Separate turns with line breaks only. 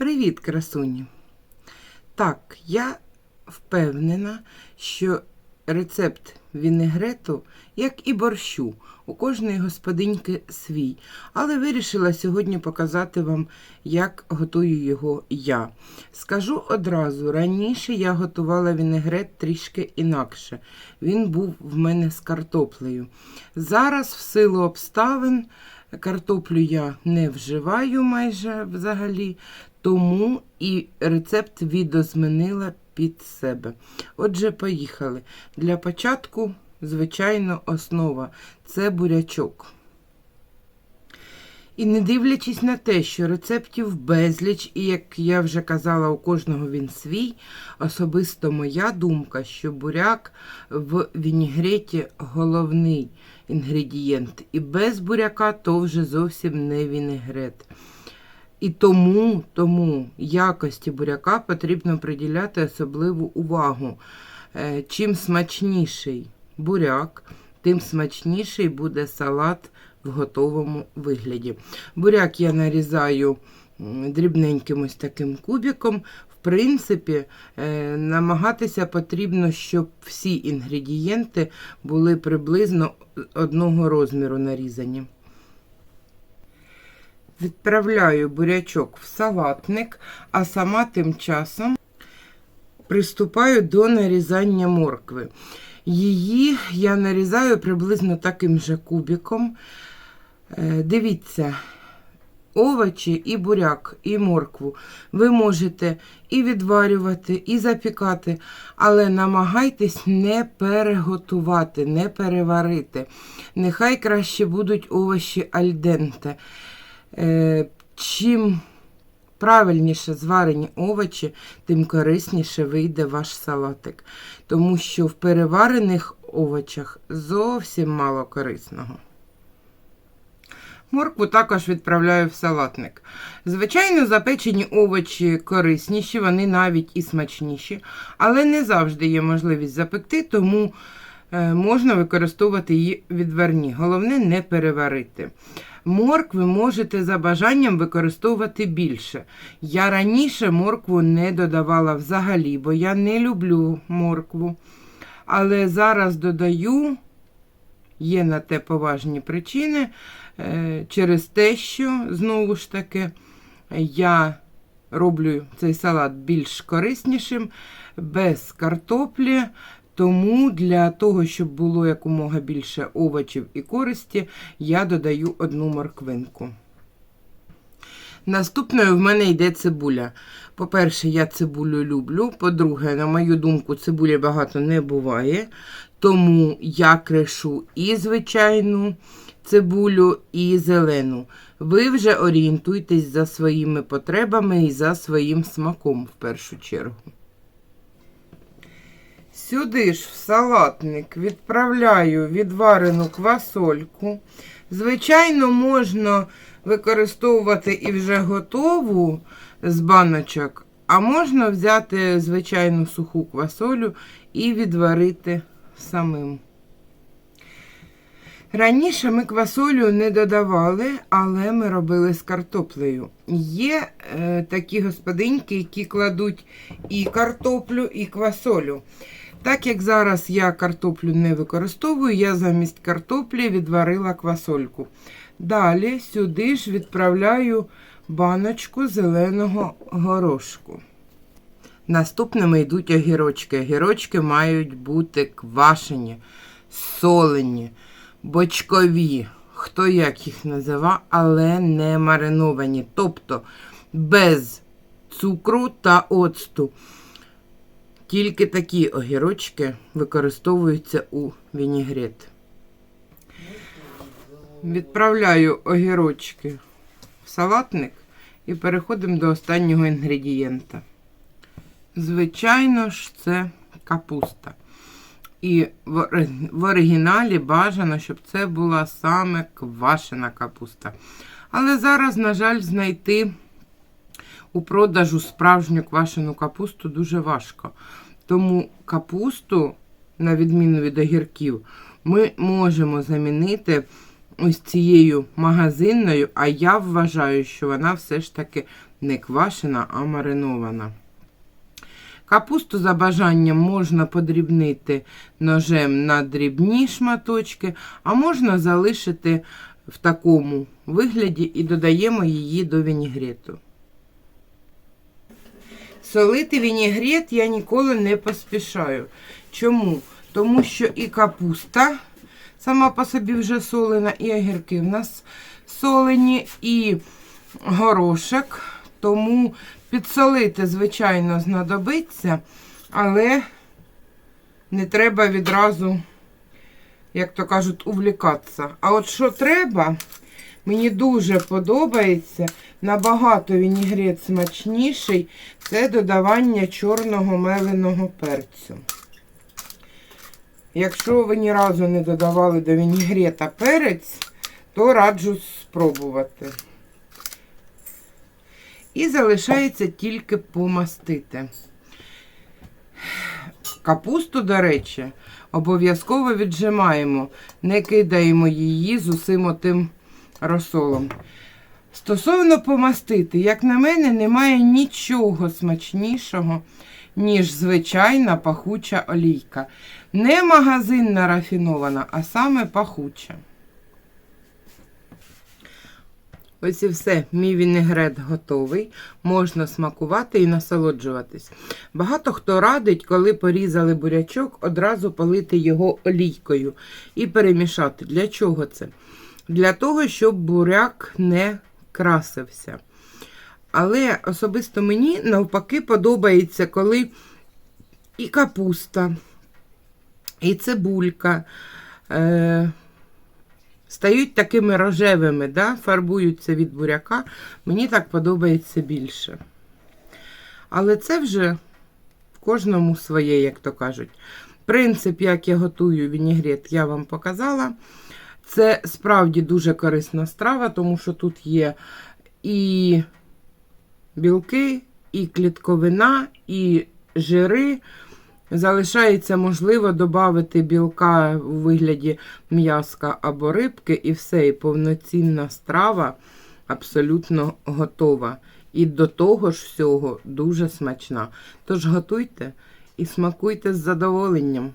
Привіт, красуні! Так, я впевнена, що рецепт вінегрету, як і борщу, у кожної господиньки свій. Але вирішила сьогодні показати вам, як готую його я. Скажу одразу: раніше я готувала вінегрет трішки інакше. Він був в мене з картоплею. Зараз, в силу обставин, картоплю я не вживаю майже взагалі, тому і рецепт відозмінила під себе. Отже, поїхали. Для початку, звичайно, основа це бурячок. І не дивлячись на те, що рецептів безліч, і як я вже казала, у кожного він свій, особисто моя думка, що буряк в вінігреті головний інгредієнт. І без буряка то вже зовсім не вінегрет. І тому, тому якості буряка потрібно приділяти особливу увагу. Е, Чим смачніший буряк, тим смачніший буде салат в готовому вигляді. Буряк я нарізаю дрібненьким ось таким кубиком. В принципі, е, намагатися потрібно, щоб всі інгредієнти були приблизно одного розміру нарізані. Відправляю бурячок в салатник, а сама тим часом приступаю до нарізання моркви. Її я нарізаю приблизно таким же кубиком. Е, Дивіться, овочі і буряк, і моркву ви можете і відварювати, і запікати, але намагайтесь не переготувати, не переварити. Нехай краще будуть овочі альденте. Е, Чим правильніше зварені овочі, тим корисніше вийде ваш салатик. Тому що в переварених овочах зовсім мало корисного. Моркву також відправляю в салатник. Звичайно, запечені овочі корисніші, вони навіть і смачніші, але не завжди є можливість запекти, тому е, можна використовувати її відварні. Головне не переварити. Моркви можете за бажанням використовувати більше. Я раніше моркву не додавала взагалі, бо я не люблю моркву. Але зараз додаю, є на те поважні причини, е, через те, що, знову ж таки, я роблю цей салат більш кориснішим, без картоплі. Тому для того, щоб було якомога більше овочів і користі, я додаю одну морквинку. Наступною в мене йде цибуля. По-перше, я цибулю люблю. По-друге, на мою думку, цибулі багато не буває. Тому я кришу і звичайну цибулю, і зелену. Ви вже орієнтуйтесь за своїми потребами і за своїм смаком в першу чергу. Сюди ж в салатник відправляю відварену квасольку. Звичайно, можна використовувати і вже готову з баночок, а можна взяти звичайну суху квасолю і відварити самим. Раніше ми квасолю не додавали, але ми робили з картоплею. Є е, такі господиньки, які кладуть і картоплю, і квасолю. Так як зараз я картоплю не використовую, я замість картоплі відварила квасольку. Далі сюди ж відправляю баночку зеленого горошку. Наступними йдуть огірочки. Огірочки мають бути квашені, солені, бочкові, хто як їх назива, але не мариновані. Тобто без цукру та оцту. Тільки такі огірочки використовуються у вінігрет. Відправляю огірочки в салатник і переходимо до останнього інгредієнта. Звичайно ж, це капуста. І в оригіналі бажано, щоб це була саме квашена капуста. Але зараз, на жаль, знайти у продажу справжню квашену капусту дуже важко. Тому капусту, на відміну від огірків, ми можемо замінити ось цією магазинною, а я вважаю, що вона все ж таки не квашена, а маринована. Капусту за бажанням можна подрібнити ножем на дрібні шматочки, а можна залишити в такому вигляді і додаємо її до вінігрету. Солити вінігрет я ніколи не поспішаю. Чому? Тому що і капуста сама по собі вже солена, і огірки в нас солені, і горошок. Тому підсолити, звичайно, знадобиться, але не треба відразу, як то кажуть, увлікатися. А от що треба, мені дуже подобається, набагато вінігрет смачніший, це додавання чорного меленого перцю. Якщо ви ні разу не додавали до вінігрета перець, то раджу спробувати. І залишається тільки помастити. Капусту, до речі, обов'язково віджимаємо, не кидаємо її з усім отим розсолом. Стосовно помастити, як на мене, немає нічого смачнішого, ніж звичайна пахуча олійка. Не магазинна рафінована, а саме пахуча. Ось і все, мій вінегрет готовий. Можна смакувати і насолоджуватись. Багато хто радить, коли порізали бурячок, одразу полити його олійкою і перемішати. Для чого це? Для того, щоб буряк не красився. Але особисто мені навпаки подобається, коли і капуста, і цибулька. Е- стають такими рожевими, да? фарбуються від буряка. Мені так подобається більше. Але це вже в кожному своє, як то кажуть. Принцип, як я готую вінігрет, я вам показала. Це справді дуже корисна страва, тому що тут є і білки, і клітковина, і жири. Залишається можливо додати білка у вигляді м'яска або рибки, і все, і повноцінна страва абсолютно готова. І до того ж всього дуже смачна. Тож готуйте і смакуйте з задоволенням.